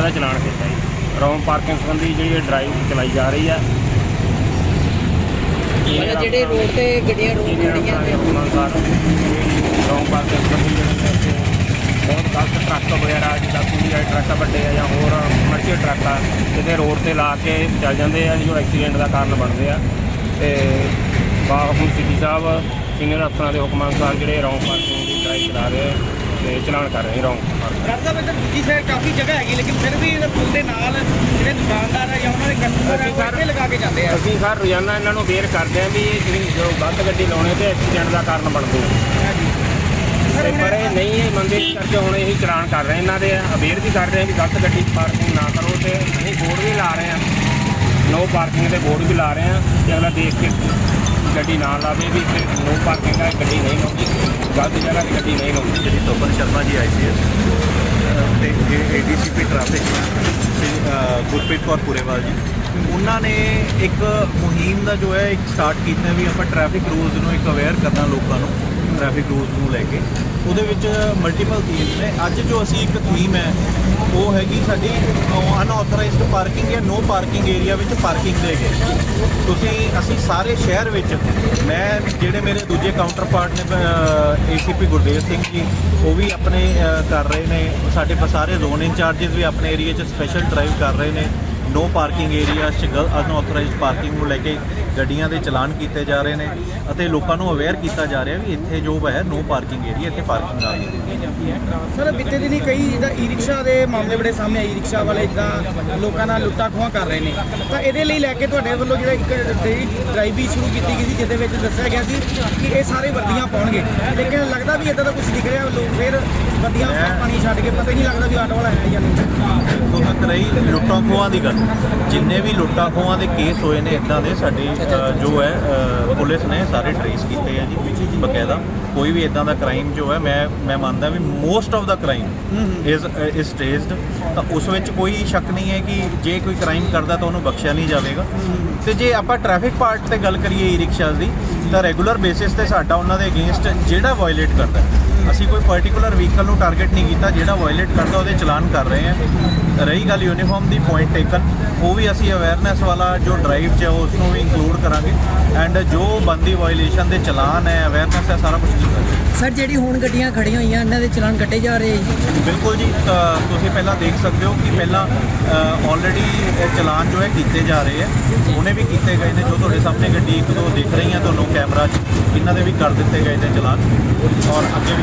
ਦਾ ਇਹਦਾ ਚਲਾਨ ਕੀਤਾ ਜੀ। ਰੌਂਗ ਪਾਰਕਿੰਗ ਸੰਬੰਧੀ ਜਿਹੜੀ ਇਹ ਡਰਾਈਵ ਚਲਾਈ ਜਾ ਰਹੀ ਹੈ ਮਤਲਬ ਜਿਹੜੇ ਰੋਡ ਤੇ ਗੱਡੀਆਂ ਰੋਕ ਖੜੀਆਂ ਤੇ ਰੌਂਗ ਪਾਰਕਿੰਗ ਸੰਬੰਧੀ ਜਿਹੜੇ ਨੇ ਇੱਥੇ ਬਹੁਤ ਗਲਤ ਟਰੱਕ ਵਗੈਰਾ ਜਿੱਦਾਂ ਵਾਲੇ ਟਰੱਕ ਵੱਡੇ ਆ ਜਾਂ ਹੋਰ ਕਮਰਸ਼ੀਅਲ ਟਰੱਕ ਆ ਕਿਤੇ ਰੋਡ ਤੇ ਲਾ ਕੇ ਚੱਲ ਜਾਂਦੇ ਆ ਜੋ ਐਕਸੀਡੈਂਟ ਦਾ ਕਾਰਨ ਬਣਦੇ ਆ। ਤੇ ਬਾਹਰ ਸਿੱਧੀ ਸਾਹਿਬ ਸੀਨੀਅਰ ਅਫਸਰਾਂ ਦੇ ਹੁਕਮਾਂ ਅਨੁਸਾਰ ਜਿਹੜੇ ਰੌਂਗ ਪਾਰਕਿੰਗ ਦੀ ਡਰਾਈਵ ਚਲਾ ਰਹੇ ਆ। ਤੇ ਚਲਾਨ ਕਰ ਰਹੇ ਰੌਂਗ ਕਰਦਾ ਮੈਂ ਦੂਜੀ ਸਾਈਡ ਕਾਫੀ ਜਗ੍ਹਾ ਹੈਗੀ ਲੇਕਿਨ ਫਿਰ ਵੀ ਇਹਦੇ ਪੁਲ ਦੇ ਨਾਲ ਜਿਹੜੇ ਦੁਕਾਨਦਾਰ ਆ ਜਾਂ ਉਹਨਾਂ ਦੇ ਕਸਟਮਰ ਆ ਉਹ ਇੱਥੇ ਲਗਾ ਕੇ ਜਾਂਦੇ ਆ। ਅਸੀਂ ਸਰ ਰੋਜ਼ਾਨਾ ਇਹਨਾਂ ਨੂੰ ਅਵੇਅਰ ਕਰਦੇ ਆਂ ਵੀ ਇਹ ਤੁਸੀਂ ਜੋ ਗਲਤ ਗੱਡੀ ਲਾਉਣੇ ਤੇ ਐਕਸੀਡੈਂਟ ਦਾ ਕਾਰਨ ਬਣਦੇ ਆ। ਤੇ ਪਰ ਇਹ ਨਹੀਂ ਇਹ ਇਸ ਕਰਕੇ ਹੁਣ ਇਹੀ ਚਲਾਨ ਕਰ ਰਹੇ ਇਹਨਾਂ ਦੇ ਅਵੇਅਰ ਵੀ ਕਰ ਰਹੇ ਆ ਵੀ ਗਲਤ ਗੱਡੀ ਪਾਰਕਿੰਗ ਨਾ ਕਰੋ ਤੇ ਅਸੀਂ ਬੋਰਡ ਵੀ ਲਾ ਰਹੇ ਆ ਨੋ ਪਾਰਕਿੰਗ ਦੇ ਬੋਰਡ ਵੀ ਲਾ ਰਹੇ ਆ ਕਿ ਅਗਲਾ ਦੇਖ ਕੇ ਗੱਡੀ ਨਾ ਲਾਵੇ ਵੀ ਇੱਥੇ ਨੋ ਪਾਰਕਿੰਗ ਹੈ ਗੱਡੀ ਨਹੀਂ ਲਾਉਂਦੀ ਗਲਤ ਜਗ੍ਹਾ ਤੇ ਗੱਡੀ ਨਹੀਂ ਲਾਉਂਦੀ ਜਿਹੜੀ ਤੋਪਨ ਸ਼ਰਮਾ ਜੀ ਆਈ ਸੀ ਤੇ ਇਹ ਏਡੀਸੀਪੀ ਟ੍ਰੈਫਿਕ ਸ਼੍ਰੀ, ਅ, ਗੁਰਪ੍ਰੀਤ ਕੌਰ ਪੁਰੇਵਾਲ ਜੀ ਉਹਨਾਂ ਨੇ ਇੱਕ ਮੁਹਿੰਮ ਦਾ ਜੋ ਹੈ ਇੱਕ ਸਟਾਰਟ ਕੀਤਾ ਵੀ ਆਪਾਂ ਟ੍ਰੈਫਿਕ ਰੂਲਸ ਨੂੰ ਇੱਕ ਅਵੇਅਰ ਕਰਨਾ ਲੋਕਾਂ ਨੂੰ ਟ੍ਰੈਫਿਕ ਰੂਲਸ ਨੂੰ ਲੈ ਕੇ। ਉਹਦੇ ਵਿੱਚ ਮਲਟੀਪਲ ਥੀਮਸ ਨੇ। ਅੱਜ ਜੋ ਅਸੀਂ ਇੱਕ ਥੀਮ ਹੈ ਉਹ ਹੈਗੀ ਸਾਡੀ ਅਨਆਥੋਰਾਈਜ਼ਡ ਪਾਰਕਿੰਗ ਜਾਂ ਨੋ ਪਾਰਕਿੰਗ ਏਰੀਆ ਵਿੱਚ ਪਾਰਕਿੰਗ ਦੇ ਗਏ ਤੁਸੀਂ, ਅਸੀਂ ਸਾਰੇ ਸ਼ਹਿਰ ਵਿੱਚ, ਮੈਂ, ਜਿਹੜੇ ਮੇਰੇ ਦੂਜੇ ਕਾਊਂਟਰ ਪਾਰਟ ਨੇ ਏਸੀਪੀ ਗੁਰਦੇਵ ਸਿੰਘ ਜੀ, ਉਹ ਵੀ ਆਪਣੇ ਕਰ ਰਹੇ ਨੇ। ਸਾਡੇ ਸਾਰੇ ਜ਼ੋਨ ਇੰਚਾਰजेस ਵੀ ਆਪਣੇ ਏਰੀਆ 'ਚ ਸਪੈਸ਼ਲ ਡਰਾਈਵ ਕਰ ਰਹੇ ਨੇ। ਨੋ ਪਾਰਕਿੰਗ ਏਰੀਆ 'ਚ ਅਨਆਥੋਰਾਈਜ਼ਡ ਪਾਰਕਿੰਗ ਨੂੰ ਲੈ ਕੇ ਗੱਡੀਆਂ ਦੇ ਚਲਾਨ ਕੀਤੇ ਜਾ ਰਹੇ ਨੇ ਅਤੇ ਲੋਕਾਂ ਨੂੰ ਅਵੇਅਰ ਕੀਤਾ ਜਾ ਰਿਹਾ ਵੀ ਇੱਥੇ ਜੋ ਹੈ ਨੋ ਪਾਰਕਿੰਗ ਏਰੀਆ, ਇੱਥੇ ਪਾਰਕਿੰਗ ਨਾ ਕੀਤੀ ਜਾਂਦੀ ਹੈ। ਸਰ, ਬੀਤੇ ਦਿਨੀ ਕਈ ਜਿੱਦਾਂ ਈ ਰਿਕਸ਼ਾ ਦੇ ਮਾਮਲੇ ਬੜੇ ਸਾਹਮਣੇ ਆਈ ਰਿਕਸ਼ਾ ਵਾਲੇ ਜਿੱਦਾਂ ਲੋਕਾਂ ਨਾਲ ਲੁੱਟਾਂ ਖੋਹਾਂ ਕਰ ਰਹੇ ਨੇ। ਤਾਂ ਇਹਦੇ ਲਈ ਲੈ ਕੇ ਤੁਹਾਡੇ ਵੱਲੋਂ ਜਿਹੜਾ ਇੱਕ ਡਰਾਈਵ ਵੀ ਸ਼ੁਰੂ ਕੀਤੀ ਗਈ ਸੀ, ਜਿਹਦੇ ਵਿੱਚ ਦੱਸਿਆ ਗਿਆ ਸੀ ਕਿ ਇਹ ਸਾਰੇ ਵਰਦੀਆਂ ਪਾਉਣਗੇ। ਲੇਕਿਨ ਲੱਗਦਾ ਵੀ ਇਦਾਂ ਦਾ ਕੁਝ ਦਿਖ ਰਿਹਾ, ਲੋਕ ਫਿਰ ਵਰਦੀਆਂ ਮੈਂ- ਪਾਣੀ ਛੱਡ ਕੇ ਪਤਾ ਹੀ ਨਹੀਂ ਲੱਗਦਾ ਵੀ ਆਟੋ ਵਾਲਾ ਹੈ ਜਾਂ ਨਹੀਂ। ਤੋਂ ਤੱਕ ਰਹੀ ਲੁੱਟਾਂ ਖੋਹਾਂ ਦੀ ਗੱਲ। ਜਿੰਨੇ ਵੀ ਲੁੱਟਾਂ ਖੋਹਾਂ ਦੇ ਕੇਸ ਹੋਏ ਨੇ ਇਦਾਂ ਦੇ ਸਾਡੀ ਜੋ ਹੈ ਪੁਲਿਸ ਨੇ ਸਾਰੇ ਟ੍ਰੇਸ ਕੀਤੇ ਆ ਜੀ ਬਕਾਇਦਾ। ਕੋਈ ਵੀ ਇਦਾਂ ਦਾ ਕ੍ਰਾਈਮ ਜੋ ਹੈ ਮੈਂ ਮੈਂ ਮੰਨਦਾ ਵੀ most of the crime is is traced ਤਾਂ ਉਸ ਵਿੱਚ ਕੋਈ ਸ਼ੱਕ ਨਹੀਂ ਹੈ ਕਿ ਜੇ ਕੋਈ ਕ੍ਰਾਈਮ ਕਰਦਾ ਤਾਂ ਉਹਨੂੰ ਬਖਸ਼ਿਆ ਨਹੀਂ ਜਾਵੇਗਾ। ਤੇ ਜੇ ਆਪਾਂ ਟ੍ਰੈਫਿਕ ਪਾਰਟ ਤੇ ਗੱਲ ਕਰੀਏ ਈ ਰਿਕਸ਼ਾਸ ਦੀ ਤਾਂ ਰੈਗੂਲਰ ਬੇਸਿਸ ਤੇ ਸਾਡਾ ਉਹਨਾਂ ਦੇ ਅਗੇਂਸਟ ਜਿਹੜਾ ਵਾਇਲੇਟ ਕਰਦਾ ਅਸੀਂ ਕੋਈ ਪਾਰਟਿਕੂਲਰ ਵਹੀਕਲ ਨੂੰ ਟਾਰਗੇਟ ਨਹੀਂ ਕੀਤਾ ਜਿਹੜਾ ਵਾਇਲੇਟ ਕਰਦਾ ਉਹਦੇ ਚਲਾਨ ਕਰ ਰਹੇ ਹਾਂ। ਰਹੀ ਗੱਲ ਯੂਨੀਫਾਰਮ ਦੀ ਪੁਆਇੰਟ ਟੇਕਨ ਉਹ ਵੀ ਅਸੀਂ ਅਵੇਅਰਨੈਸ ਵਾਲਾ ਜੋ ਡਰਾਈਵ 'ਚ ਹੈ ਉਸ ਨੂੰ ਵੀ ਇੰਕਲੂਡ ਕਰਾਂਗੇ। ਐਂਡ ਜੋ ਬੰਦੀ ਵਾਇਲੇਸ਼ਨ ਦੇ ਚਲਾਨ ਹੈ ਅਵੇਅਰਨੈਸ ਹੈ ਸਾਰਾ ਕੁਝ ਕੀਤਾ ਸਰ ਜਿਹੜੀ ਹੁਣ ਗੱਡੀਆਂ ਖੜੀਆਂ ਹੋਈਆਂ ਇਹਨਾਂ ਦੇ ਚਲਾਨ ਕੱਟੇ ਜਾ ਰਹੇ ਜੀ? ਬਿਲਕੁਲ ਜੀ ਤੁਸੀਂ ਪਹਿਲਾਂ ਦੇਖ ਸਕਦੇ ਹੋ ਕਿ ਪਹਿਲਾਂ ਆਲਰੇਡੀ ਚਲਾਨ ਜੋ ਹੈ ਕੀਤੇ ਜਾ ਰਹੇ ਹੈ ਉਹਨੇ ਵੀ ਕੀਤੇ ਗਏ ਨੇ ਜੋ ਤੁਹਾਡੇ ਸਾਹਮਣੇ ਗੱਡੀ ਇੱਕ ਦੋ ਦਿਖ ਰਹੀਆਂ ਤੁਹਾਨੂੰ ਕੈਮਰਾ 'ਚ ਇਹਨਾਂ ਦੇ ਵੀ ਕਰ ਦਿੱਤੇ ਗਏ ਨੇ ਚਲਾਨ। ਔਰ ਅੱਗੇ ਵੀ